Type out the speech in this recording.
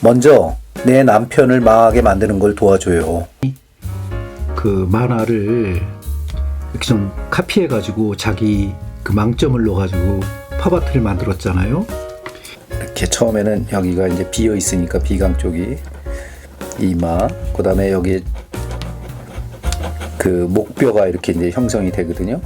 먼저 내 남편을 망하게 만드는 걸 도와줘요. 그 만화를 이렇게 좀 카피해 가지고 자기 그 망점을 넣어 가지고 팝아트를 만들었잖아요. 이렇게 처음에는 여기가 이제 비어 있으니까 비강 쪽이 이마, 그다음에 여기 그 목뼈가 이렇게 이제 형성이 되거든요.